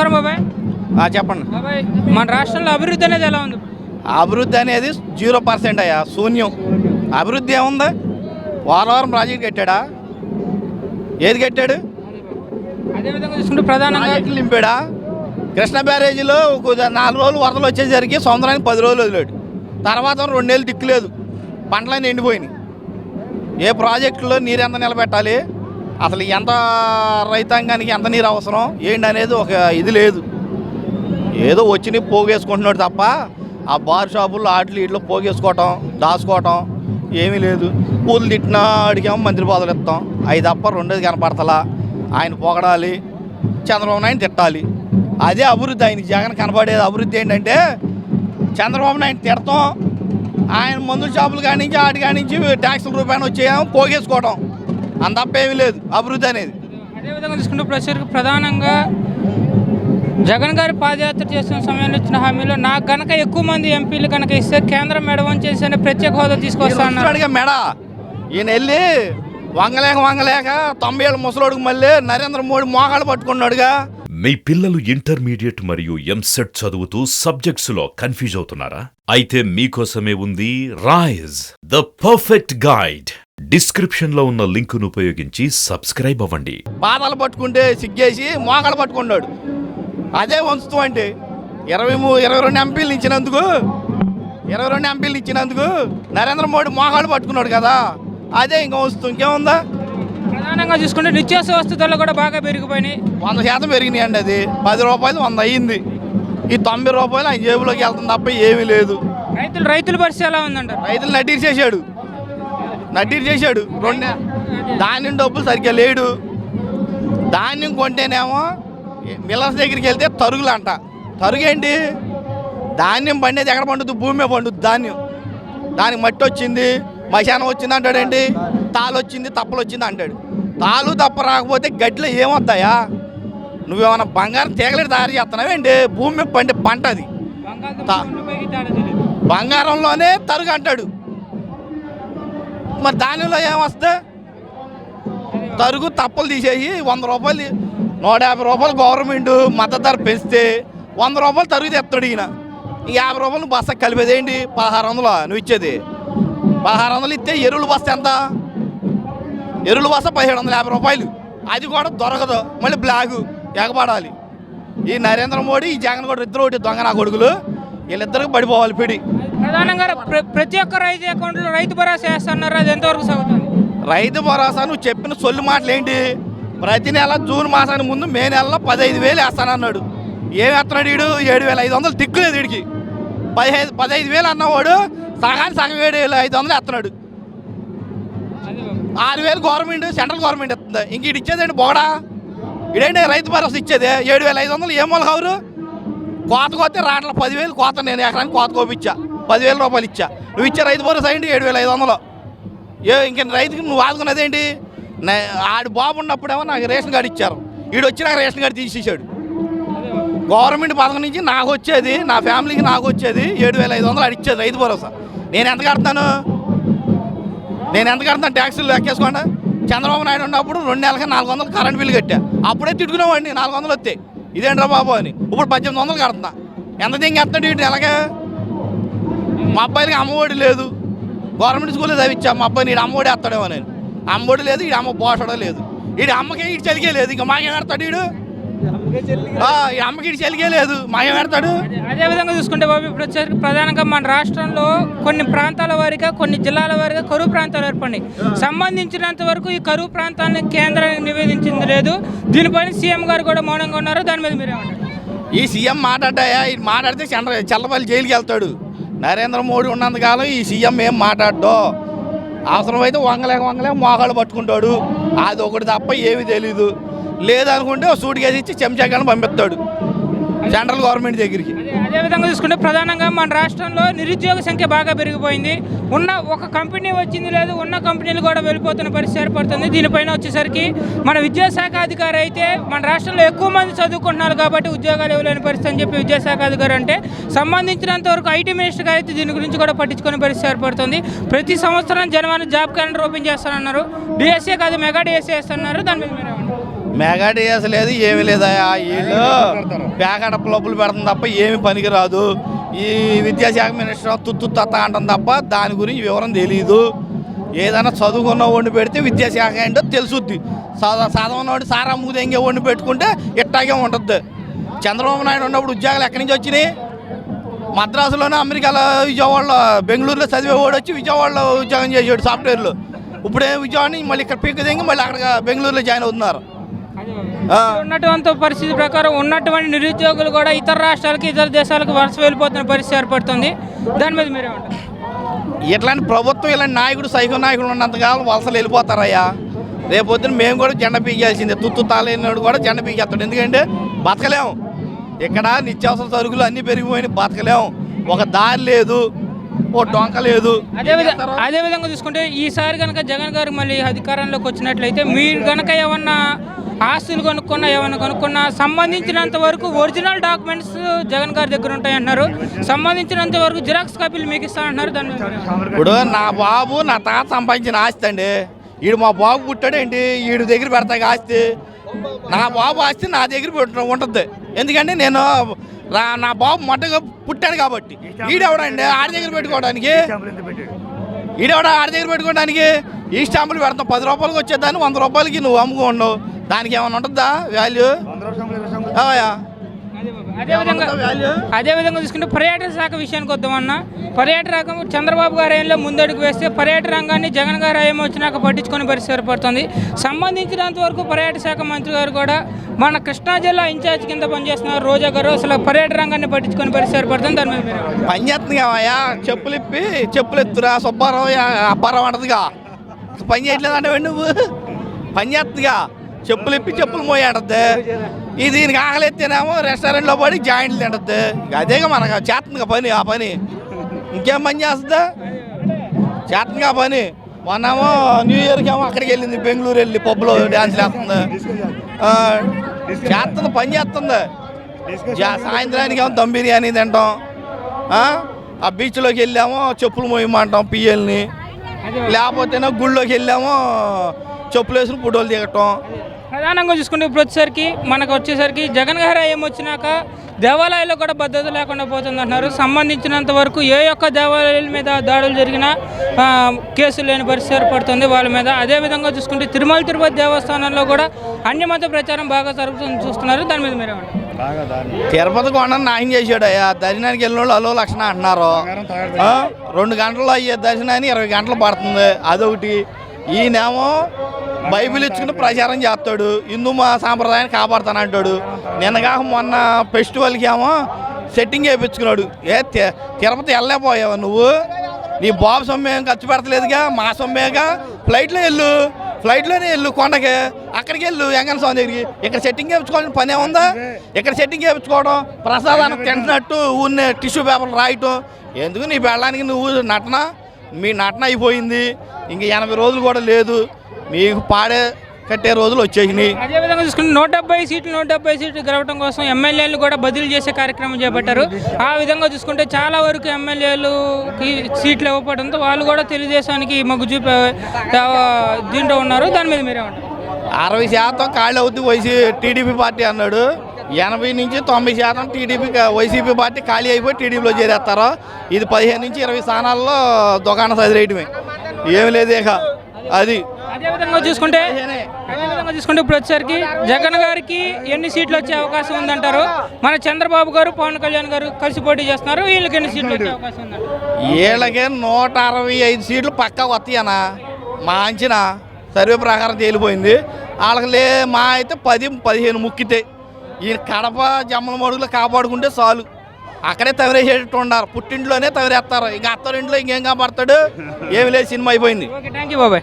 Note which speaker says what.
Speaker 1: నమస్కారం బాబాయ్.
Speaker 2: చెప్పండి.
Speaker 1: బాబాయ్ మన రాష్ట్రంలో అభివృద్ధి అనేది ఎలా ఉంది?
Speaker 2: అభివృద్ధి అనేది జీరో పర్సెంట్ అయ్యా శూన్యం. అభివృద్ధి ఏముంది? పోలవరం ప్రాజెక్ట్ కట్టాడా? ఏది కట్టాడు?
Speaker 1: అదేవిధంగా చూసుకుంటే ప్రధానంగా
Speaker 2: నింపాడా? కృష్ణ బ్యారేజీలో నాలుగు రోజులు వరదలు వచ్చేసరికి సంవత్సరానికి పది రోజులు వదిలాడు. తర్వాత రెండేళ్ళు దిక్కులేదు. పంటలన్నీ ఎండిపోయినాయి. ఏ ప్రాజెక్టులో నీరు ఎంత నిలబెట్టాలి? అసలు ఎంత రైతాంగానికి ఎంత నీరు అవసరం? ఏంటి అనేది ఒక ఇది లేదు. ఏదో వచ్చి పోగేసుకుంటున్నాడు తప్ప ఆ బార్ షాపుల్లో ఆటలు ఇట్లు పోగేసుకోవటం దాచుకోవటం ఏమీ లేదు. పూలు తిట్టినా అడిగాము మంత్రి బాధలు ఇస్తాం. అవి తప్ప రెండోది కనపడతలా. ఆయన పొగడాలి చంద్రబాబు నాయుడు తిట్టాలి. అదే అభివృద్ధి. ఆయన జగన్ కనపడేది అభివృద్ధి ఏంటంటే చంద్రబాబు నాయుడు తిడతాం. ఆయన మందుల షాపులు కానించి ఆటి కానించి ట్యాక్సుల రూపాయలు వచ్చేయం పోగేసుకోవటం. అంత తప్ప ఏమీ లేదు. అభివృద్ధి అనేది.
Speaker 1: అదేవిధంగా చూసుకుంటే ప్రస్తుతానికి ప్రధానంగా జగన్ గారి పాదయాత్ర చేస్తున్న సమయంలో ఇచ్చిన హామీలో నాకు గనక ఎక్కువ మంది ఎంపీలు కనుక ఇస్తే కేంద్రం మెడవం చేసి ప్రత్యేక హోదా తీసుకొస్తా అన్నారు.
Speaker 2: వస్తున్నాడుగా మెడ. ఈయన వెళ్ళి వంగలేక వంగలేక తొంభై ఏళ్ళ ముసలోడికి మళ్ళీ నరేంద్ర మోడీ మోకాలు పట్టుకున్నాడుగా.
Speaker 3: మీ పిల్లలు ఇంటర్మీడియట్ మరియు ఎంసెట్ చదువుతూ సబ్జెక్ట్స్లో కన్ఫ్యూజ్ అవుతున్నారా? అయితే మీకోసమే ఉంది రైజ్ ద పర్ఫెక్ట్ గైడ్. డిస్క్రిప్షన్లో ఉన్న లింకును ఉపయోగించి సబ్స్క్రైబ్ అవ్వండి.
Speaker 2: పాదాలు పట్టుకుంటే సిగ్గేసి మోకాలు పట్టుకున్నాడు. అదే వంచుతూ అంటే ఇరవై మూ ఇరవై రెండు ఎంపీలు ఇచ్చినందుకు ఇరవై రెండు ఎంపీలు ఇచ్చినందుకు నరేంద్ర మోడీ మోకాలు పట్టుకున్నాడు కదా. అదే ఇంకా వస్తూ ఇంకేముందా?
Speaker 1: ప్రధానంగా చూసుకుంటే నిత్యావసర వస్తు ధరలు కూడా బాగా పెరిగిపోయినాయి.
Speaker 2: వంద శాతం పెరిగినాయండి అది. పది రూపాయలు వంద అయ్యింది ఈ తొంభై రూపాయలు ఆయన జేబులోకి వెళ్తుంది తప్ప ఏమీ లేదు.
Speaker 1: రైతులు రైతుల పరిస్థితి ఎలా ఉందంటారు?
Speaker 2: రైతులు నడ్డీరు నడ్డీరు చేశాడు. రెండు. ధాన్యం డబ్బులు సరిగ్గా లేడు. ధాన్యం కొంటేనేమో మిల్లర్స్ దగ్గరికి వెళ్తే తరుగులు అంట తరుగు ఏంటి ధాన్యం పండేది ఎక్కడ పండుద్ది? భూమి పండుద్ది ధాన్యం. దానికి మట్టి వచ్చింది మశానం వచ్చింది అంటాడేంటి తాలు వచ్చింది తప్పలు వచ్చింది అంటాడు. తాలు తప్ప రాకపోతే గడ్డిలో ఏమొస్తాయా నువ్వేమన్నా బంగారం తీగలేడు తయారు చేస్తున్నావేంటి భూమి పండే పంట అది. బంగారంలోనే తరుగు అంటాడు. మరి దానిలో ఏమొస్తే? తరుగు తప్పలు తీసేసి వంద రూపాయలు నూట యాభై రూపాయలు గవర్నమెంట్ మద్దతు ధర పెంచితే వంద రూపాయలు తరుగు తెస్తాడు ఈయన. ఈ యాభై రూపాయలు బస్తా కలిపేది ఏంటి? పదహారు వందలు నువ్వు ఇచ్చేది. పదహారు వందలు ఇస్తే ఎరువుల బస్సు ఎంత? ఎరువుల బస్తా పదిహేడు వందల యాభై రూపాయలు. అది కూడా దొరకదు. మళ్ళీ బ్లాగు ఎగబడాలి. ఈ నరేంద్ర మోడీ ఈ జగన్ కూడా ఇద్దరు ఒకటి దొంగ నా కొడుకులు. వీళ్ళిద్దరికి పడిపోవాలి పిడి.
Speaker 1: ప్రధానంగా ప్ర- ప్రతి ఒక్క రైతు అకౌంట్లో రైతు భరోసా వేస్తున్నారు అది ఎంతవరకు సాగుతుంది?
Speaker 2: రైతు భరోసా నువ్వు చెప్పిన సొల్లు మాటలు ఏంటి? ప్రతి నెల జూన్ మాసానికి ముందు మే నెలలో పదహైదు వేలు వేస్తానన్నాడు. ఏం వేస్తున్నాడు వీడు? ఏడు వేల ఐదు వందలు దిక్కులేదు వీడికి. పదిహైదు పదహైదు వేలు అన్నవాడు సగానికి సగం ఏడు వేల ఐదు వందలు వేస్తున్నాడు. ఆరు వేలు గవర్నమెంట్ సెంట్రల్ గవర్నమెంట్ ఇస్తుంది. ఇంక ఇటు ఇచ్చేదేంటి బోడా ఇదేంటి రైతు భరోసా ఇచ్చేది? ఏడు వేల ఐదు వందలు ఏం వాళ్ళు కవరు కోత కోతే రాట్ల పదివేలు కోత నేను ఎకరానికి కోత కోపిచ్చా పదివేల రూపాయలు ఇచ్చా. నువ్వు ఇచ్చే రైతు భరోసా ఏంటి? ఏడు వేల ఐదు వందలు. ఏ ఇంక రైతుకి నువ్వు ఆదుకున్నది ఏంటి? ఆడు బాబు ఉన్నప్పుడేమో నాకు రేషన్ కార్డు ఇచ్చారు. ఈడు వచ్చి నాకు రేషన్ కార్డు తీసేసాడు. గవర్నమెంట్ పథకం నుంచి నాకు వచ్చేది నా ఫ్యామిలీకి నాకు వచ్చేది ఏడు వేల ఐదు వందలు అడిచ్చేది రైతు భరోసా. నేను ఎంత కడతాను? నేను ఎంత కడతాను ట్యాక్సీలు లెక్కేసుకోండి? చంద్రబాబు నాయుడు ఉన్నప్పుడు రెండు నెలలకి నాలుగు వందలు కరెంట్ బిల్లు కట్టా. అప్పుడే తిట్టుకునేవాడిని నాలుగు వందలు వస్తాయి ఇదేంట్రా బాబు అని. ఇప్పుడు పద్దెనిమిది వందలు కడుతున్నా. ఎంత దింగేస్తాడు ఇటు నెలగా మా అబ్బాయికి అమ్మఒడి లేదు. గవర్నమెంట్ స్కూల్లో చదివించా మా అబ్బాయిని ఈడు అమ్మఒడి వేస్తాడేమో నేను. అమ్మఒడి లేదు ఈ అమ్మ పోషడం లేదు. ఈడు అమ్మకి ఈడు చలిగే లేదు ఇంకా మాకేం పెడతాడు ఈడు? ఈ అమ్మకి ఈడు చలిగే లేదు మాకేం పెడతాడు
Speaker 1: అదే- అదే విధంగా చూసుకుంటే బాబు ఇప్పుడు వచ్చేసరికి ప్రధానంగా మన రాష్ట్రంలో కొన్ని ప్రాంతాల వారిగా కొన్ని జిల్లాల వారిగా కరువు ప్రాంతాలు ఏర్పడినాయి. సంబంధించినంత వరకు ఈ కరువు ప్రాంతాన్ని కేంద్రానికి నివేదించింది లేదు. దీనిపైన సీఎం గారు కూడా మౌనంగా ఉన్నారు. దాని మీద మీరేమంటారు?
Speaker 2: ఈ సీఎం మాట్లాడ్డాయా? మాట్లాడితే చంద్ర చల్లపల్లి జైలుకి వెళ్తాడు. నరేంద్ర మోడీ ఉన్నంతకాలం ఈ సీఎం ఏం మాట్లాడో అవసరమైతే వంగలేక వంగలేక మోకాళ్ళు పట్టుకుంటాడు. అది ఒకటి తప్ప ఏమీ తెలీదు. లేదనుకుంటే ఓ సూట్ కేసు ఇచ్చి చెంచాకాన్ని పంపిస్తాడు. సెంట్రల్ గవర్నమెంట్ దగ్గరికి.
Speaker 1: అదే విధంగా చూసుకుంటే ప్రధానంగా మన రాష్ట్రంలో నిరుద్యోగ సంఖ్య బాగా పెరిగిపోయింది. ఉన్న ఒక కంపెనీ వచ్చింది లేదు ఉన్న కంపెనీలు కూడా వెళ్ళిపోతున్న పరిస్థితి ఏర్పడుతుంది. దీనిపైన వచ్చేసరికి మన విద్యాశాఖ అధికారి అయితే మన రాష్ట్రంలో ఎక్కువ మంది చదువుకుంటున్నారు కాబట్టి ఉద్యోగాలు ఇవ్వలేని పరిస్థితి అని చెప్పి విద్యాశాఖ అధికారి అంటే సంబంధించినంత వరకు ఐటీ మినిస్టర్ అయితే దీని గురించి కూడా పట్టించుకునే పరిస్థితి ఏర్పడుతుంది. ప్రతి సంవత్సరం జనవరి జాబ్ క్యాలెండర్ ఓపెన్ చేస్తానన్నారు. డిఎస్ఏ కాదు మెగా డిఎస్ఏ వేస్తున్నారు దాని మీద మీరు
Speaker 2: మెగా డిఎస్ లేదు ఏమీ లేదా వీళ్ళు ప్యాకెట్ క్లబ్బులు పెడుతుంది తప్ప ఏమి పనికిరాదు ఈ విద్యాశాఖ మినిస్టర్ తుత్తు తత్త అంటాం తప్ప దాని గురించి వివరం తెలియదు ఏదైనా చదువుకున్న వండి పెడితే విద్యాశాఖ ఏంటో తెలుసుద్ది. చద- చదవనోడి సారా మూదెంగే వండి పెట్టుకుంటే ఇట్టాగే ఉంటుంది చంద్రబాబు నాయుడు ఉన్నప్పుడు ఉద్యోగాలు ఎక్కడి నుంచి వచ్చినాయి? మద్రాసులోనే అమెరికాలో విజయవాడలో బెంగళూరులో చదివేవాడు వచ్చి విజయవాడలో ఉద్యోగం చేసేవాడు సాఫ్ట్వేర్లో. ఇప్పుడే విజయవాడ మళ్ళీ ఇక్కడ పీక్ దిగి మళ్ళీ అక్కడ బెంగళూరులో జాయిన్ అవుతున్నారు.
Speaker 1: ఉన్నటువంటి పరిస్థితి ప్రకారం ఉన్నటువంటి నిరుద్యోగులు కూడా ఇతర రాష్ట్రాలకి ఇతర దేశాలకు వలస వెళ్ళిపోతున్న పరిస్థితి ఏర్పడుతుంది. దాని మీద మీరేమంటారు?
Speaker 2: ఇట్లాంటి ప్రభుత్వం ఇలాంటి నాయకుడు సైకో నాయకుడు ఉన్నంతకాలం వలసలు వెళ్ళిపోతారయ్యా. రేపొద్దున మేము కూడా జెండా పీకేయాల్సిందే. తుత్తు తాలేనాడు కూడా జెండా పీకేస్తాడు. ఎందుకంటే బతకలేము ఇక్కడ నిత్యావసర సరుకులు అన్నీ పెరిగిపోయినాయి. బతకలేము ఒక దారి లేదు. ఓ డొంక లేదు.
Speaker 1: అదే విధంగా అదే విధంగా చూసుకుంటే ఈసారి కనుక జగన్ గారు మళ్ళీ అధికారంలోకి వచ్చినట్లయితే మీరు కనుక ఏమన్నా ఆస్తులు కొనుక్కున్నా ఏమైనా కొనుక్కున్నా సంబంధించినంత వరకు ఒరిజినల్ డాక్యుమెంట్స్ జగన్ గారి దగ్గర ఉంటాయంటున్నారు. సంబంధించినంత వరకు జిరాక్స్ కాపీలు మీకు ఇస్తానంటున్నారు. దాని
Speaker 2: ఇప్పుడు నా బాబు నా తాత సంపాదించిన ఆస్తి అండి. ఈడు మా బాబు పుట్టాడేంటి? ఈడు దగ్గర పెడతాయి ఆస్తి. నా బాబు ఆస్తి నా దగ్గర ఉంటుంది ఎందుకంటే నేను నా- నా బాబు మొట్టగా పుట్టాడు కాబట్టి. ఈడెవడండి? ఆడి దగ్గర పెట్టుకోవడానికి? ఈడెవడ ఆడి దగ్గర పెట్టుకోవడానికి? ఈ స్టాంపులు పెడతాం. పది రూపాయలకి వచ్చేదాన్ని వంద రూపాయలకి నువ్వు అమ్ముకోండు దానికి ఏమైనా ఉంటుందా వాల్యూ అవయా
Speaker 1: అదే విధంగా అదే విధంగా చూసుకుంటే పర్యాటక శాఖ విషయానికి వద్దామన్నా. పర్యాటక రంగం చంద్రబాబు గారి ఏళ్ళలో ముందడుగు వేస్తే పర్యాటక రంగాన్ని జగన్ గారు ఏమో వచ్చినాక పట్టించుకొని పరిస్థితి ఏర్పడుతుంది. సంబంధించినంత వరకు పర్యాటక శాఖ మంత్రి గారు కూడా మన కృష్ణా జిల్లా ఇన్ఛార్జ్ కింద పనిచేస్తున్నారు రోజా గారు. అసలు పర్యాటక రంగాన్ని పట్టించుకొని పరిస్థితి ఏర్పడుతుంది. దాని మీద మీరు ఏమంటారు?
Speaker 2: పని చేస్తుంది కావయ్యా చెప్పులు ఇప్పి చెప్పులు ఎత్తురా సుబ్బారావు అప్పారావు అంటదిగా. పని చేయట్లేదు అంటే నువ్వు. పని చేస్తుందిగా చెప్పులు ఇప్పి చెప్పులు మోయాడద్దు. ఇది దీనికి ఆకలిస్తేనేమో రెస్టారెంట్లో పడి జాయింట్లు తినద్దు ఇక అదేగా మనకు చేస్తుందిగా పని ఆ పని. ఇంకేం పని చేస్తుందా? చేస్తుందిగా పని. మొన్నేమో న్యూ ఇయర్కి ఏమో అక్కడికి వెళ్ళింది బెంగళూరు వెళ్ళి పబ్లో డ్యాన్స్ వేస్తుంది చేస్తుంది పని చేస్తుంది సాయంత్రానికి ఏమో దమ్ బిర్యానీ తింటాం. ఆ? ఆ బీచ్లోకి వెళ్ళామో చెప్పులు మోయమంటాం పిఎల్ని. లేకపోతేనో గుళ్ళోకి వెళ్ళామో చెప్పులు వేసుకుని ఫోటోలు దిగటం.
Speaker 1: ప్రధానంగా చూసుకుంటే ఇప్పుడు వచ్చేసరికి మనకు వచ్చేసరికి జగన్ గారు ఏం వచ్చినాక దేవాలయాల్లో కూడా భద్రత లేకుండా పోతుంది అంటున్నారు సంబంధించినంత వరకు ఏ ఒక్క దేవాలయాల మీద దాడులు జరిగినా ఆ, కేసులు లేని పరిస్థితి ఏర్పడుతుంది వాళ్ళ మీద. అదే విధంగా చూసుకుంటే తిరుమల తిరుపతి దేవస్థానంలో కూడా అన్యమత ప్రచారం బాగా జరుగుతుంది చూస్తున్నారు. దాని మీద మీరేమంటారు
Speaker 2: తిరుపతి కొండను నాయం చేసాడు అయ్యా దర్శనానికి వెళ్ళిన వాళ్ళు అలో లక్షణ అంటున్నారు. ఆ? రెండు గంటల్లో అయ్యే దర్శనాన్ని ఇరవై గంటలు పడుతుంది. అదొకటి. ఈయనేమో బైబిల్ ఇచ్చుకుని ప్రచారం చేస్తాడు. హిందూ మా సాంప్రదాయాన్ని కాపాడుతానంటాడు నిన్నగాక మొన్న ఫెస్టివల్కి ఏమో సెట్టింగ్ వేయించుకున్నాడు ఏ తి- తిరుపతి వెళ్ళలేకపోయావా నువ్వు? నీ బాబు సొమ్మేం ఖర్చు పెడతలేదుగా? మా సొమ్మేగా? ఫ్లైట్లో వెళ్ళు. ఫ్లైట్లోనే వెళ్ళు కొండకి. అక్కడికి వెళ్ళు వెంకన్న స్వామి దగ్గరికి. ఇక్కడ సెట్టింగ్ వేయించుకోవాలని పని ఏముందా? ఇక్కడ సెట్టింగ్ వేయించుకోవడం ప్రసాదానికి తింటున్నట్టు ఊరినే టిష్యూ పేపర్లు రాయటం. ఎందుకు నీ పెళ్ళడానికి నువ్వు నటన? మీ నటన అయిపోయింది. ఇంక ఎనభై రోజులు కూడా లేదు. మీకు పాడే కట్టే రోజులు వచ్చేసినాయి.
Speaker 1: అదే విధంగా చూసుకుంటే నూట డెబ్బై సీట్లు నూట డెబ్బై సీట్లు గెలవడం కోసం ఎమ్మెల్యేలు కూడా బదిలీ చేసే కార్యక్రమం చేపట్టారు. ఆ విధంగా చూసుకుంటే చాలా వరకు ఎమ్మెల్యేలుకి సీట్లు ఇవ్వడంతో వాళ్ళు కూడా తెలుగుదేశానికి మొగ్గు చూపే దీంట్లో ఉన్నారు. దాని మీద మీరేమంటారు?
Speaker 2: అరవై శాతం ఖాళీ అవుతుంది వైసీ టీడీపీ పార్టీ అన్నాడు. ఎనభై నుంచి తొంభై శాతం టీడీపీ వైసీపీ పార్టీ ఖాళీ అయిపోయి టీడీపీలో చేరేస్తారు. ఇది పదిహేను నుంచి ఇరవై స్థానాల్లో దుకాణం సదిరేయటమే ఏమి లేదు ఇక. అది.
Speaker 1: అదే విధంగా చూసుకుంటే అదే విధంగా చూసుకుంటే ఇప్పుడు వచ్చేసరికి జగన్ గారికి ఎన్ని సీట్లు వచ్చే అవకాశం ఉందంటారు? మన చంద్రబాబు గారు పవన్ కళ్యాణ్ గారు కలిసి పోటీ చేస్తున్నారు. వీళ్ళకి ఎన్ని సీట్లు వచ్చే అవకాశం ఉందంటారు?
Speaker 2: వీళ్ళకి నూట అరవై ఐదు సీట్లు పక్కా వస్తాయనా? మా అంచనా సర్వే ప్రకారం తేలిపోయింది. వాళ్ళకి లే మా అయితే పది పదిహేను ముక్కితే. ఈ కడప జమ్మల మడుగులు కాపాడుకుంటే చాలు. అక్కడే తవరేసేటట్టు ఉండారు పుట్టింట్లోనే తవరేస్తారు ఇంకా అత్తరింట్లో ఇంకేం కాపాడతాడు? ఏమి లేదు సినిమా అయిపోయింది.
Speaker 1: ఓకే థ్యాంక్ యూ బాబాయ్.